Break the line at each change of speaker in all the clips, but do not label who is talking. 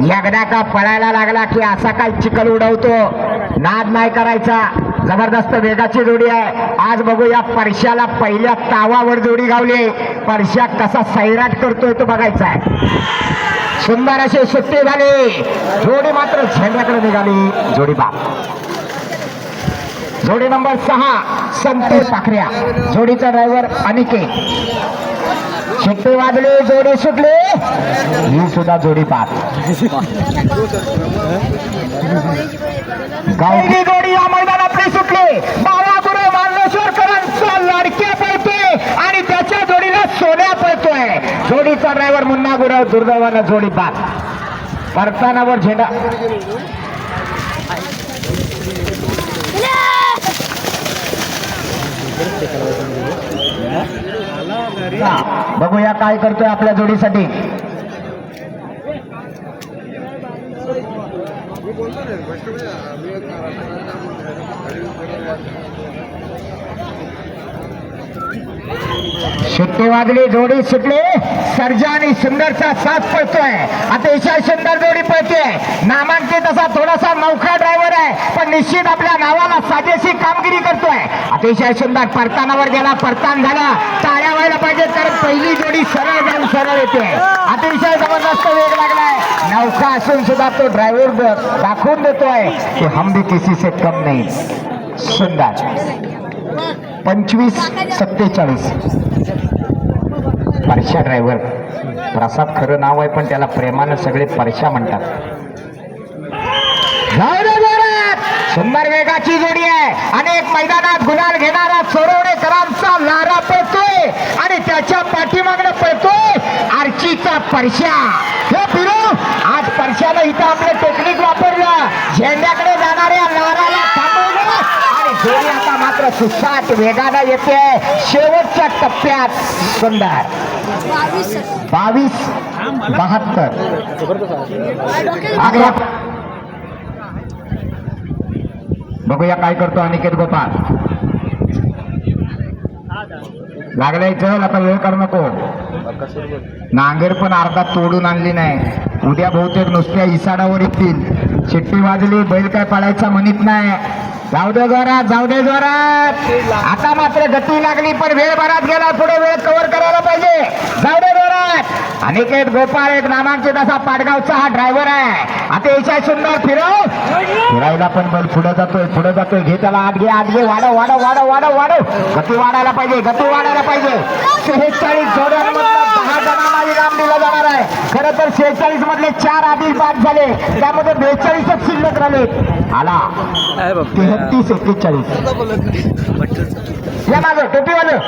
एकदा का पळायला लागला की असा काय चिखल उडवतो. नाद नाही करायचा. जबरदस्त वेगाची जोडी आहे. आज बघूया परशाला पहिल्या तावावर जोडी गावली परशा कसा सैराट करतोय तो बघायचा आहे. सुंदर अशी सुट्टी झाली. जोडी मात्र झेंड्याकडे निघाली. जोडी बाप. जोडी नंबर सहा संतोष पाखऱ्या जोडीचा ड्रायव्हर अनिकेत. शिट्टी वाजली जोडी सुटली. ही सुद्धा जोडी पाच गावठी जोडी या मैदानातली सुटली. बाळा गुरु मार्लेश्वरकरांचा लाडक्या पळतोय आणि त्याच्या जोडीला सोन्या पळतोय. जोडीचा ड्रायव्हर मुन्ना गुरव दुर्दैवानं जोडी पाच परतानावर झेंडा. बघूया काय करतोय आपल्या जोडीसाठी. शिट्टी वाजली जोडी सुटली. सर्जा आणि सुंदरचा साथ पळतोय. अतिशय सुंदर जोडी पळते नामांकित असा थोडासा नौखा ड्रायव्हर आहे पण निश्चित आपल्या नावाला साजेशी कामगिरी करतोय. अतिशय सुंदर परतानावर गेला परतान झाला. टाळ्या व्हायला पाहिजे कारण पहिली जोडी सरळ जाऊन सरळ येते. अतिशय जबरदस्त वेग लागलाय. नौका असून सुद्धा तो ड्रायव्हर दाखवून देतोय की हम भी किसी से कम नाही. सुंदर. पंचवीस सत्तेचाळीस. परशा ड्रायव्हर प्रसाद खरं नाव आहे पण त्याला प्रेमानं सगळे परशा म्हणतात. सुंदर वेगाची जोडी आहे. अनेक मैदानात गुलाल घेणारा सोरवणेकरांचा लारा पळतोय आणि त्याच्या पाठीमागणं पळतोय आर्चीचा परशा. हे फिरू आज परशानं इथं आपलं टेक्निक वापरलं. झेंड्याकडे जाणाऱ्या लाराला फेरी आता मात्र सुसाट वेगानं येते. शेवटच्या टप्प्यात सुंदर. बावीस बहात्तर. आग्रा. बघूया काय करतो अनिकेत गोपाल. लागलाय चल आता वेळ करू नको. नांगेर पण अर्धा तोडून आणली नाही. उद्या बहुतेक नुसत्या इसाडावर येतील. शिट्टी वाजली बैल काय पाळायचा म्हणत नाही. जाऊ दे जोरात जाऊ दे जोरात. आता मात्र गती लागली पण वेळ भरात गेला पुढे वेळ कव्हर करायला पाहिजे. जाऊ दे जोरात. अनिकेत गोपाळ एक नामांकित असा पाडगावचा हा ड्रायव्हर आहे. अतिशय सुंदर फिरव. फिरायला पण बैल पुढे जातोय पुढे जातोय. घे त्याला आठ घे आठ घे. वाढव वाढव वाढव वाढव वाढव. गती वाढायला पाहिजे गती वाढायला पाहिजे शेहेचाळीस जोड्यांमधलं दहा जणांना इनाम दिलं जाणार आहे खरं तर शेहेचाळीस मधले चार आधी बाद झाले. त्यामध्ये बेचाळीसच शिल्लक राहिले आला. तेहतीस एक्केचाळीस. या माझं टोपीवालं.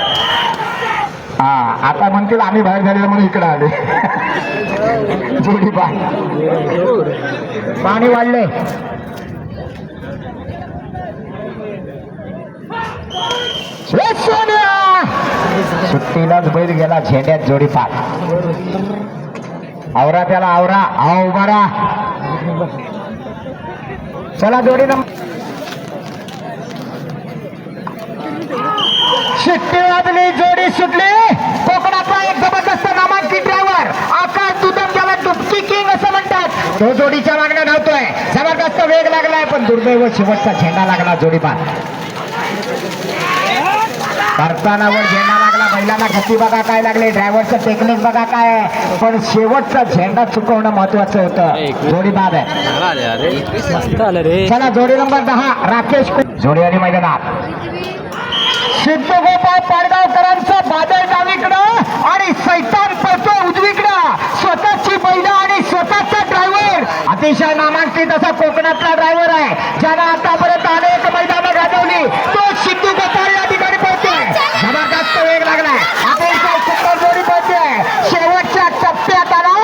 हा आता म्हणतील आम्ही बाहेर झालेलं म्हणून इकडे आले. जोडी पाणी पाणी वाढले! सुट्टीलाच बैल गेला झेंड्यात जोडी पाठ आवरा त्याला आवरा. आव उभारा चला जोडी नंबर शिट्टी वाजली जोडी सुटली. कोकणातला एक जबरदस्त नामांकित ड्रायव्हर आकाश दुदम ज्याला डुबकी किंग असं म्हणतात. तो जोडीच्या मागण्या धावतोय. जबरदस्त वेग लागलाय पण दुर्दैव शेवटचा झेंडा लागला जोडीपार. करतानावर झेंडा बैलाला गती बघा काय लागले? ड्रायव्हरचं टेक्निक बघा काय आहे. पण शेवटचा झेंडा चुकवणं महत्वाचं होतं. जोडी बाद आहे. चला जोडी नंबर दहा राकेश जोडी आणि मैदानात. सिद्धू गोपाळ पाडगावकरांचा बादल डावीकडं आणि सैतान पळतो उजवीकडं. स्वतःची बैल आणि स्वतःचा ड्रायव्हर अतिशय नामांकित असा कोकणातला ड्रायव्हर आहे ज्यानं आतापर्यंत अनेक मैदानं गाजवली. तो सिद्धू गोपाळ या जबरदस्त वेग लागलाय. अतिशय सुंदर जोडी पळतोय शेवटच्या टप्प्यात आला.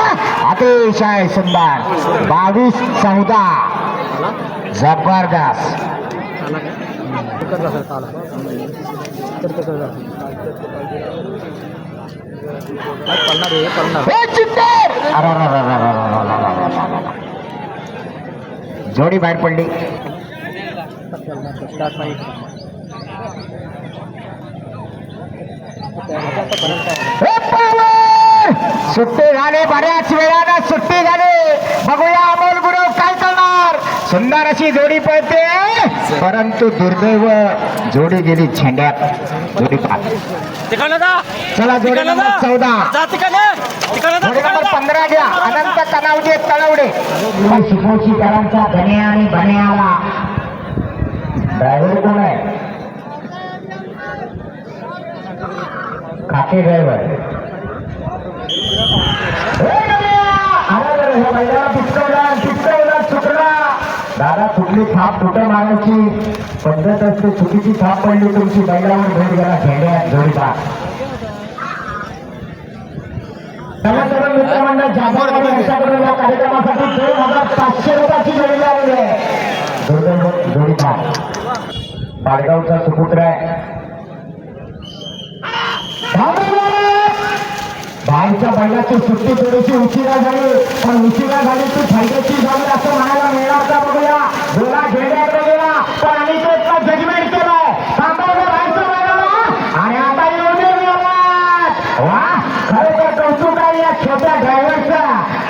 अतिशय सुंदर. बावीस चौदा. जबरदस्त. जोडी बाहेर पडली. सुट्टी झाली बऱ्याच वेळानं सुट्टी झाली. बघूया अमोल गुरु काय करणार. सुंदर अशी जोडी पळते. परंतु दुर्दैव जोडी गेली झेंड्यात. जोडी चला जोडी नंबर. चौदा. जोडी नंबर. पंधरा घ्या. अनंत कनावडे तळवडे. शिकोशीकरांचा धन्या आणि बन्याला. ड्रायव्हर कोण आहे? खाते ड्रायव्हर दादा कुठली थाप कुठं मारायची? पद्धत असते चुकीची थाप पडली तुमची बैलावर भेट गेला खेड्या जोडीदार. चला सर्व मित्रमंडळ जागोजागी यांच्याकडून या कार्यक्रमासाठी दोन हजार पाचशे रुपयाची जोडी लावली आहे. जोडी जोडीदार. पाडगावचा सुपुत्र आहे. आईच्या बैलाची सुट्टी थोडीशी उशिरा झाली पण उशिरा झाली ती फायद्याची झाली असं म्हणायला मिळणार का बघूया गोला घेण्याकडे गेला पण आणि जजमेंट केलाय थांबवलं बाईचं बैलाला आणि आता येऊन मिळालात वा तर कौतुक आहे या छोट्या ड्रायव्हरचा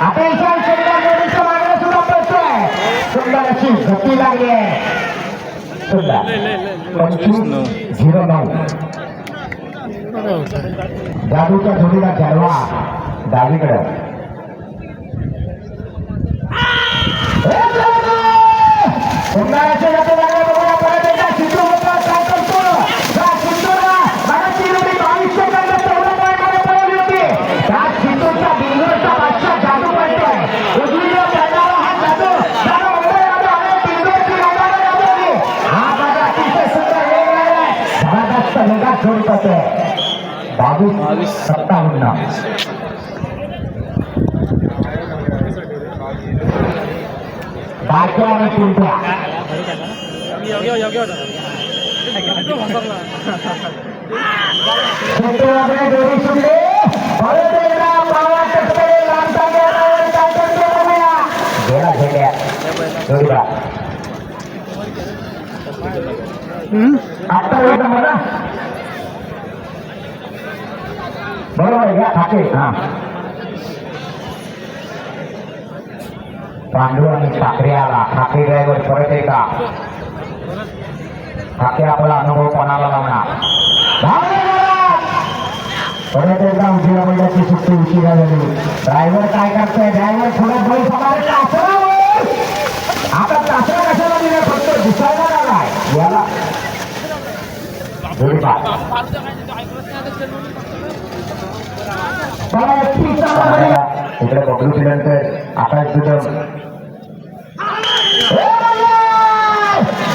अतिशय सुंदर जोडीचं मागणं सुद्धा पडतोय सुंदर अशी गती लागली आहे सुंदर पंचवीस झिरो नऊ जादूच्या जोडीला जळवा डावीकडं उन्हाळ्याचे जाते लागले बघूया परत एकदा सिद्धू होता काय करतो त्या सिद्धूला मराठी जोडी बावीस सेकंद चौदा पॉईंटमध्ये पळवली होती त्या सिद्धूचा बिंदूरचा बादशाह जादू पडतोय उजवीला पडणारा हा जादू जादू मुंबई आलो आणि बिंदूरची रंगाला लावली हा माझा अतिशय सुंदर वेग आहे जबरदस्त वेगात जोडी पडतोय बावीस सत्तावन्न बारक्या आणि पिंट्या क्षेत्रामध्ये जोडी सुटली परत एकदा पावा टक्के लांबचा गेल्यावर काय करतो बघूया गेला घेड्या जोडीला आत्ता होता मला बरोबर घ्या खाते हा पांडू आणि ठाकरे आला ठाकरे ड्रायव्हर परत एका ठाकरे आपला अनुभव कोणाला लावणार परत एकदा उशिरा बैलाची सुट्टी उशिरा झाली ड्रायव्हर काय करतोय? ड्रायव्हर थोडं बैल सकाळी. तासरावर आता तासरा कशाला दिला? फक्त दिसायला लागलाय. याला. जोडीदार. चला, एकतीसचा बघूया. इकडे बबलू पिलंकर आकाश दुधम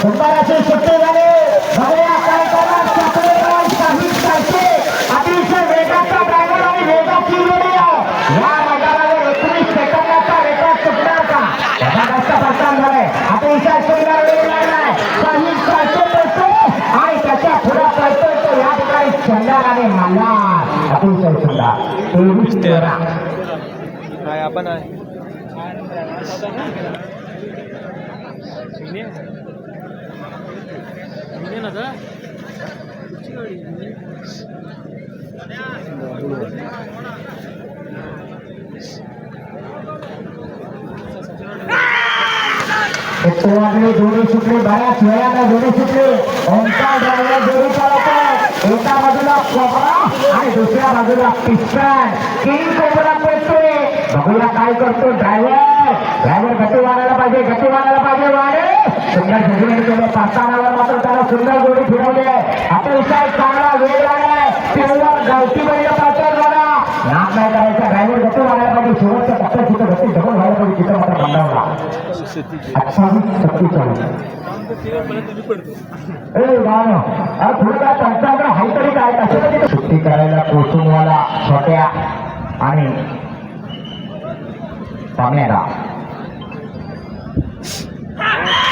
सुंदराचे सुट्टे झाले बघूया काय करणार चक्रेराव शाहीद सारखे अतिशय वेगाचा ड्रायव्हर आणि वेगाची जोडी आहे या मैदानावर एकोणीस सेकंदाचा रेकॉर्ड सुटणार का जबरदस्त प्रस्थान झालंय अतिशय सुंदर वेग लागलाय शाहीद सारखे पळतो आणि त्याच्या पुढे पळतोय तो या ठिकाणी चंदर आणि मल्हार अतिशय सुंदर तेवीस तेरा
काय आपण आहे
उत्तराकडे जोडी सुटली बऱ्याच वेळाला जोडी सुटली ओंकार ड्रायव्हर जोडी चालवतो एका बाजूला कोबरा आणि दुसऱ्या बाजूला पिस्टन तीन कोबरा पडतोय बघूया काय करतो ड्रायव्हर ड्रायव्हर गती वाढायला पाहिजे गती वाढायला पाहिजे. वाढे. सुंदर जजमेंट केलं पाचतानावर मात्र त्याला सुंदर गोडी फिरवली आहे अतिशय चांगला वेळ लागलाय. तेव्हा गावठी बैल पाचर झाला नाम नाही करायचा. ड्रायव्हर गती वाढायला पाहिजे. शेवटचा टप्प्यात तिथं गती डबल व्हायला पाहिजे तिथं सुट्टी करायला कोसुमवाला छोट्या आणि पामेरा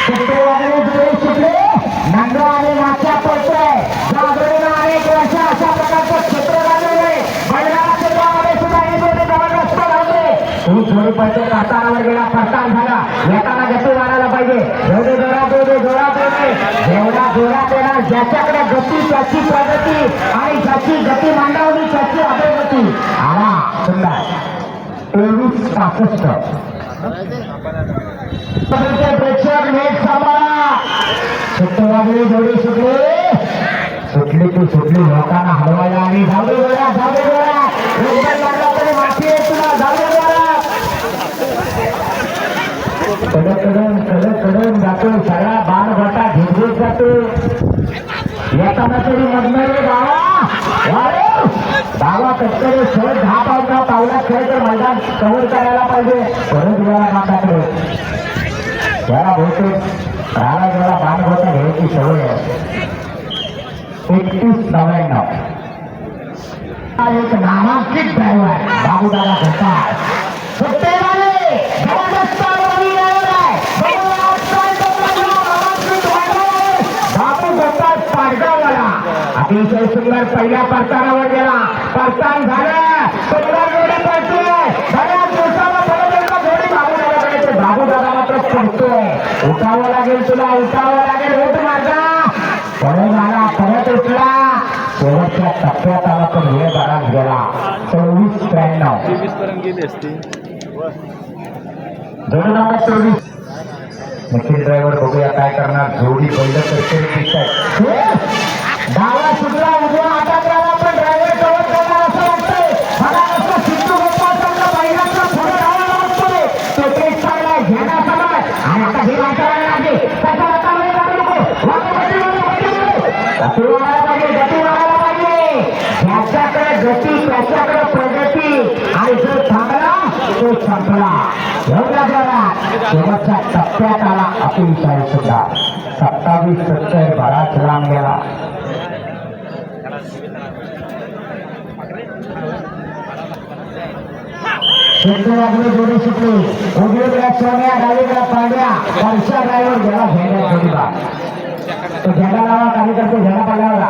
सुट्टे आणि नाच्या पडतोय. स्वरूपाचे जोडी गेला फरसान झाला. येताना गती वाढायला पाहिजे. एवढे जोरात येऊ दे जोरात येऊ दे जेवढा जोरात येणार ज्याच्याकडे गती त्याची प्रगती आणि ज्याची गती मांडावली त्याची अधोगती. आला सुंदर. तेवीस परंतु प्रेक्षक नेट सांभाळा सुट्ट वाजली जोडी सुटली. सुटली तू सुटली लोकांना हलवायला आणि झाले दे गोळ्या जाऊ गोळ्या रुपये लागला तरी माती आहे तुला. झाले दे गोळ्या कडककडून कडककडून जातो सगळा बाण गोटा घेत जातो. येताना तरी म्हणणार बाबा वारे! बाबा कटकरी सहज दहा पावला पावला खेळ तर मैदान कव्हर करायला पाहिजे. परत वेळा माताकडे त्याला बहुतेक राळा जरा बाण गोटा घ्यायची सवय आहे. एकतीस नव्याण्णव. हा एक नामांकित ड्रायव्हर बाबूदादा घोटाळ. अतिशय सुंदर पहिल्या परतानावर गेला. परतान झालं. सुंदर जोडी पडतोय. बऱ्याच दिवसाला परत एकदा जोडी बाबूदादाकडे ते बाबूदादा मात्र पडतोय उठावं लागेल तुला. उठावं लागेल. उठ माझा. परत आला. परत उठला. शेवटच्या टप्प्यात आला पण वेळ बराच गेला. चोवीस त्र्याण्णव. जोडी नंबर चोवीस निखिल ड्रायव्हर बघूया काय करणार. जोडी पहिलं तर ठीक आहे. डावा सुटला उजवा हातात राहिला पण ड्रायव्हर करणार असं वाटतंय. मला असं सिद्धू गोपाळ पुढे तो तेच आणि आता हे वाटायला लागले. त्याचा लागू नको. गती पाहिजे गती वाढायला पाहिजे. ज्याच्याकडे गती त्याच्याकडे प्रगती. आणि जो थांबला तो संपला. एवढ्या शेवटच्या टप्प्यात आला अतिशय सुद्धा सत्तावीस सत्तर बराच लांब गेला शेवटी जोडी सुटली उजवीकडे सोन्या डावीकडे पांड्या वर्षा गेला झेंडा जोडीला तो झेंडा लावा कार्यकर्ते झेंडा पाडला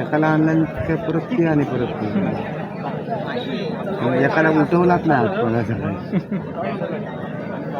एकाला आणला काय परत ती आणि परत ती. एकाला उठवलाच नाही आज कोणाचा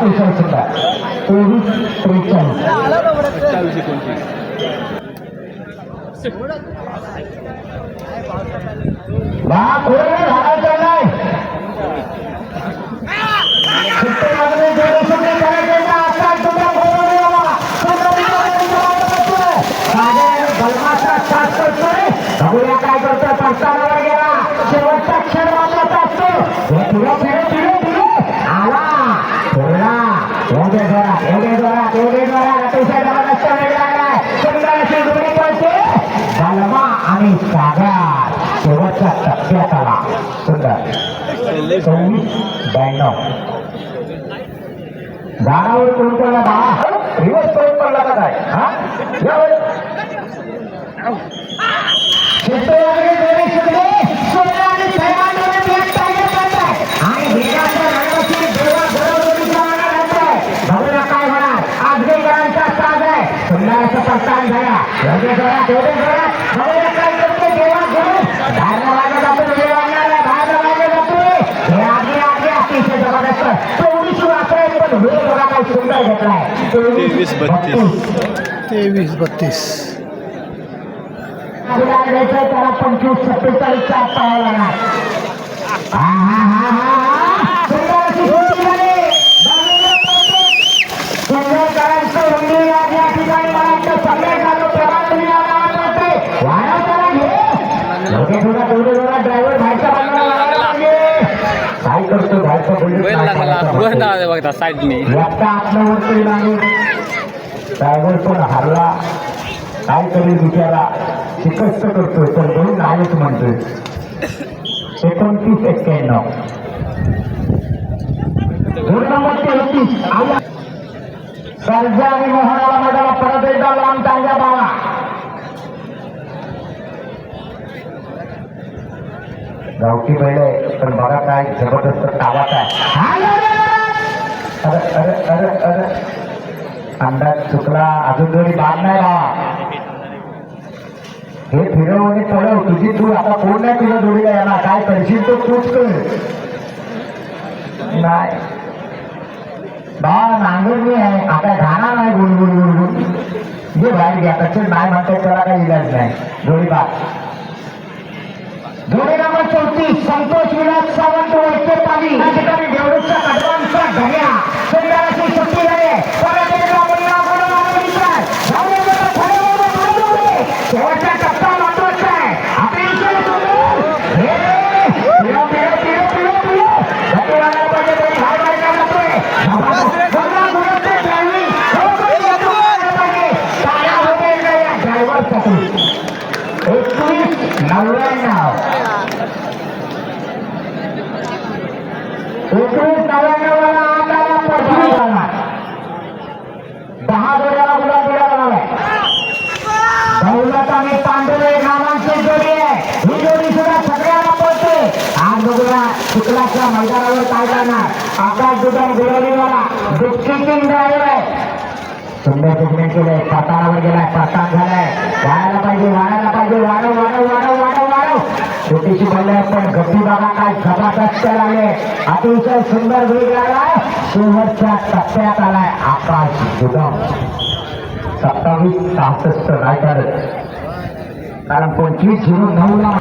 लावली आहे. अतिशय सुंदर तेवीस सुंदर ब्याण्णव झाडावर कोण पडला बा रिवर्स कोण पडला का काय हा यावर. शेतकऱ्याकडे जोडे सुटले, सोन्या आणि सैराटमध्ये black tiger पडलाय. आणि वेगाच्या रणाची देवा घरोघरीचा आनंद होतोय. बघूया काय होणार आजगेकरांचा साज आहे सुंदर असं प्रस्थान झाला एवढे जोरात एवढे जोरात बघूया काय करते देवा घरून बाहेरला वाजत जातो वेळ वाढणार आहे बाहेरला वाजत जातोय हे आगे आगे अतिशय जबरदस्त चोवीस वापरेल पण वेळ बघा काय सुंदर घेतलाय
तेवीस, बत्तीस.
तेवीस बत्तीस.
त्याला पंचवीस सत्तेचाळीसचा पाहायला लागणार बाहेरचा बुलेट
बैल
काय
लागला
करायचा
वर
बघतो.
ना बघता साईडनी
एकटा आपलं वरती नाही ड्रायव्हर पण हरला काय करेल बिचारा शिकस्त करतोय तर दोन नाहीच म्हणतोय एकोणतीस एक्क्याण्णव दोन नंबर तेहतीस आला सर्जा आणि मोहनाला मैदानात परत एकदा लांब टांग्या बाळा गावठी बैल आहे पण बघा काय जबरदस्त तावात आहे. अरे अरे अरे अरे. अंदाज चुकला अजून जोडी बाद नाही राहा हे फिरव आणि पळव तुझी तू आता कोण नाही तुझ्या जोडीला याला? काय करशील तो? तूच कर. नाही. बा मी आहे आता घाणार नाही गुणगुण गुणगुण जे बाहेर घ्या तसे नाही म्हणतात त्याला काही इलाज नाही. जोडी बाद. जोडी नंबर चौतीस संतोष विलास सावंत वैद्य पाली या ठिकाणी देवडूच्या कडवांचा घड्या शरीराची सुट्टी परत एकदा शेवटचा टप्पा महत्त्वाचा आहे अतिशय सुंदर. हे, पिळो, पिळो, पिळो, पिळो, पिळो. गती वाढायला पाहिजे, तरी धाव नाही का लागतोय. धावा, धावा, गुणाचे driving. खरोखर धावा वाढायला पाहिजे. टाळ्या होते का या driverसाठी? एकवीस नव्याण्णव एकवीस नव्याण्णवला आपल्याला प्रथम झाला. दहा जोड्याला गुलाब दिला जाणार दौलत आणि पांडुरे नावांची जोडी आहे. ही जोडी सुद्धा सगळ्याला पळते आज बघूया शुक्लाच्या मैदानावर काय जाणार? आकाश दुधान गोरवलीवाला दुःखी ड्रायव्हर आहे. सुंदर ट्रीटमेंट केलंय पाताळावर गेलाय. पाताळ झालाय. वाढायला पाहिजे वाढायला पाहिजे वाढव वाढव वाढव. छोटीशी बल्ले पण गप्पी बाबा काय जबरदस्त आले अतिशय सुंदर वेग लागलाय. शेवटच्या टप्प्यात आलाय आकाश गुदम सत्तावीस सहासष्ट रायगड. कारण पंचवीस झिरो नऊ ला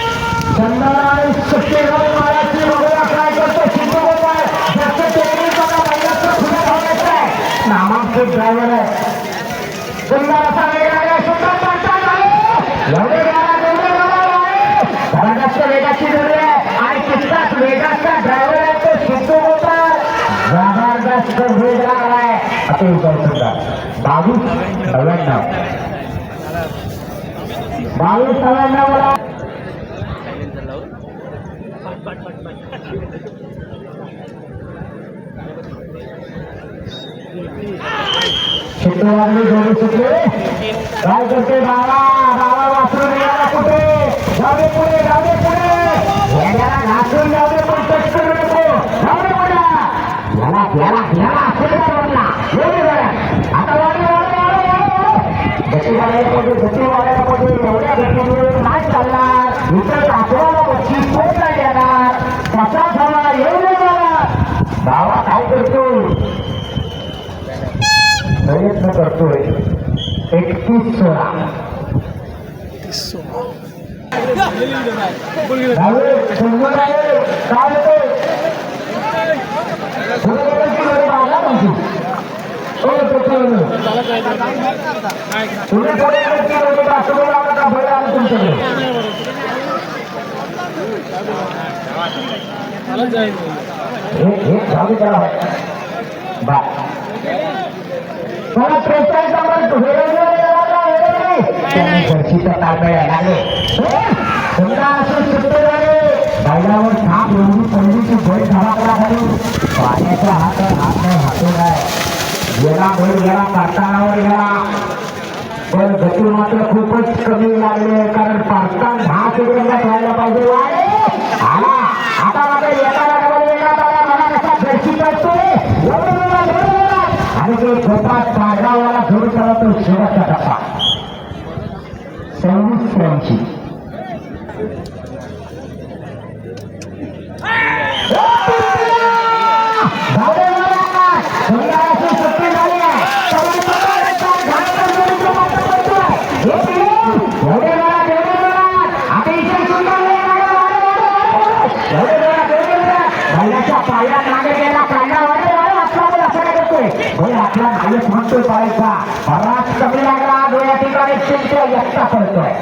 चंदनाई सुट्टी घेऊन मारायची बघूया काय करतो शिकू गोपाळ जास्त टेक्निक बघा पहिल्याचं पुढे धावायचं आहे नामांकित ड्रायव्हर आहे सुंदर असा वेग आहे सुंदर पडतात आहे एवढे गाडा एवढे गाडा आहे जबरदस्त वेगाची जोडी आहे आणि तितकाच वेगाचा ड्रायव्हर आहे तो शिकू गोपाळ जबरदस्त वेग लागलाय अतिशय सुंदर बावीस नव्याण्णव बावीस नव्याण्णव शुक्रवारी जोडू शकले काय करते बाबा बाबा वासरून याला कुठे जाऊ दे पुढे जाऊ दे पुढे याला घासून जाऊ दे पण टच करू नको जाऊ दे पुढे याला याला याला असेल का म्हणला येऊ दे जरा. आता वाढले वाढले वाढले एवढ्या नाही चालणार इतर आपल्याला बक्षीस कोण नाही देणार येऊ बाबा काय करतो प्रयत्न करतोय एकतीस सोळा. काय होते गुरुवारची घरी मागा म्हणते. हो, त्याच्यावर. तुम्ही पुढे व्यक्ती होते का? तुम्ही लावा का? बैल आला तुमच्याकडे. हे हे जाऊ द्या बा मला त्रेचाळीस जर्सीचा तारपळ लागले समजा असं सुट्टे झाले बैलावर थाप एवढी पहिलीची बैल धमाकला झाली पाण्याचा हात आहे, हात नाही हातून आहे गेला बळ गेला कारखानावर गेला पण गती मात्र खूपच कमी लागले कारण पाकिस्तान दहा सेकंदात व्हायला पाहिजे. वाढे. आला. आता मात्र आणि छोटा तो शेवटचा टप्पा. सव्वीस त्र्याऐंशी नायक म्हणतोय पाहायचा बराच कमी लागला आज या ठिकाणी चिंता एकटा पडतोय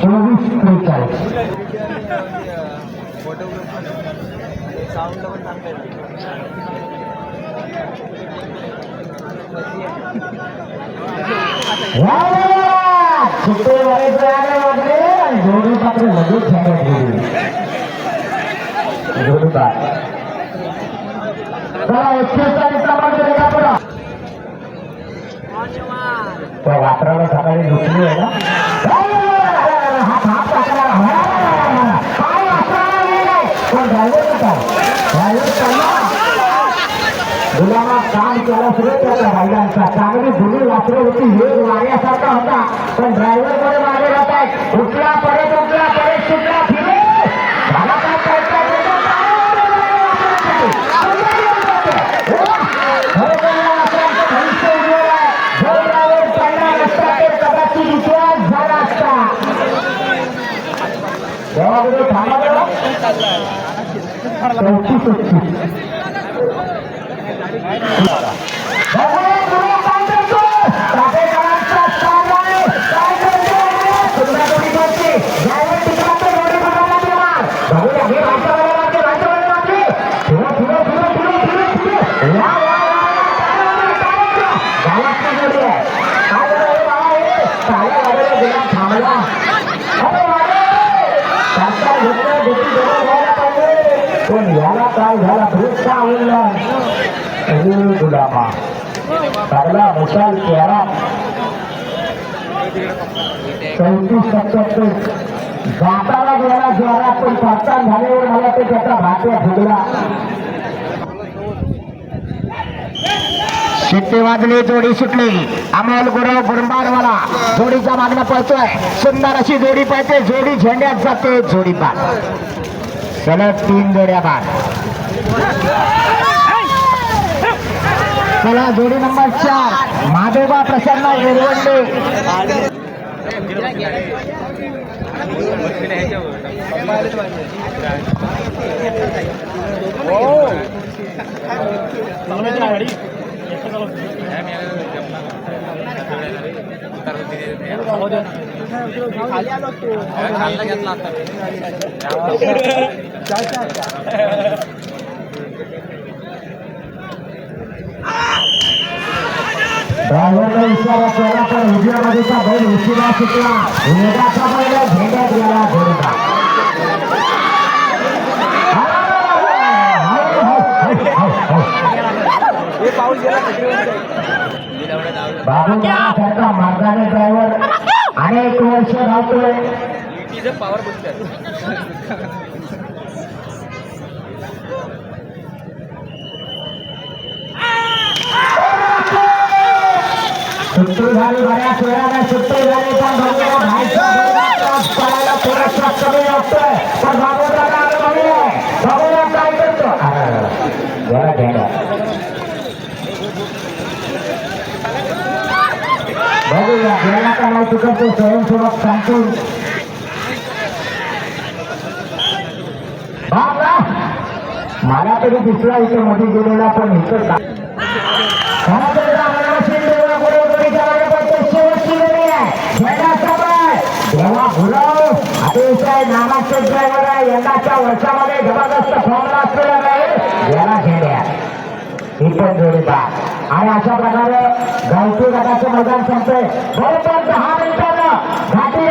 चोवीस त्रेचाळीस सुट्टे वाढायचे आले वाजले आणि जोडी मात्र लगेच झेंडत गेली जोडी बाद चला एकशे चाळीस क्रमांक रेखा पुढं त्या वात्राला सकाळी लुटली आहे ना हात हात टाकला. काय वासराला वेळ आहे? पण driver कुठं सकाळी दुखली आहे मुलांना काम केला सुरू त्याचा बैलांचा चांगली जुनी वासरं होती. हे वाऱ्यासारखा होता. पण ड्रायव्हरकडे मागे राहत आहे उठला परत उठला परत सुटला फिरे झाला থামা विशाल चेहरा चौतीस सत्याहत्तर. जाताना गेला जोरात पण पाचतान झाल्यावर मला ते त्याचा भाट्या फुगला. शिट्टी वाजली जोडी सुटली. अमोल गुरव गुरंबारवाला जोडीचा मागणं पळतोय. सुंदर अशी जोडी पळते जोडी झेंड्यात जाते जोडी बाद. सलग तीन जोड्या बाद. चला जोडी नंबर चार. माधोबा प्रसन्न येरवंडे हो. ड्रायव्हरला इशारा केला तर उजव्या बाजूचा बैल उशिरा सुटला वेगाचा बैल झेंड्यात गेला बाबू सारखा मार्गाने ड्रायव्हर अनेक वर्ष राहतोय. सुट्टी झाली बऱ्याच वेळाने सुट्टी झाली पण बघूया बाहेरचा बैला त्रास पडायला थोडासा कमी वाटतोय पण बाबूराला अनुभवी आहे बघूया काय करतो अरे, अरे, अरे. जरा घ्या बघूया गेला का नाही तिकडचे स्वयंसेवक सांगतील बाबा मला तरी दिसला इथे मध्ये गेलेला पण इथं का खरं तर रामाला शिंदेला बरोबरीच्या मागे शेवटची वेळी आहे खेळण्याचा बाय. देवा गुरव अतिशय यंदाच्या वर्षामध्ये जबरदस्त फॉर्मला असलेला याला खेळ्या ही पण आणि अशा प्रकारे गावठी गटाचं मैदान संपते बरोबर दहा मिनिटानं. घाटी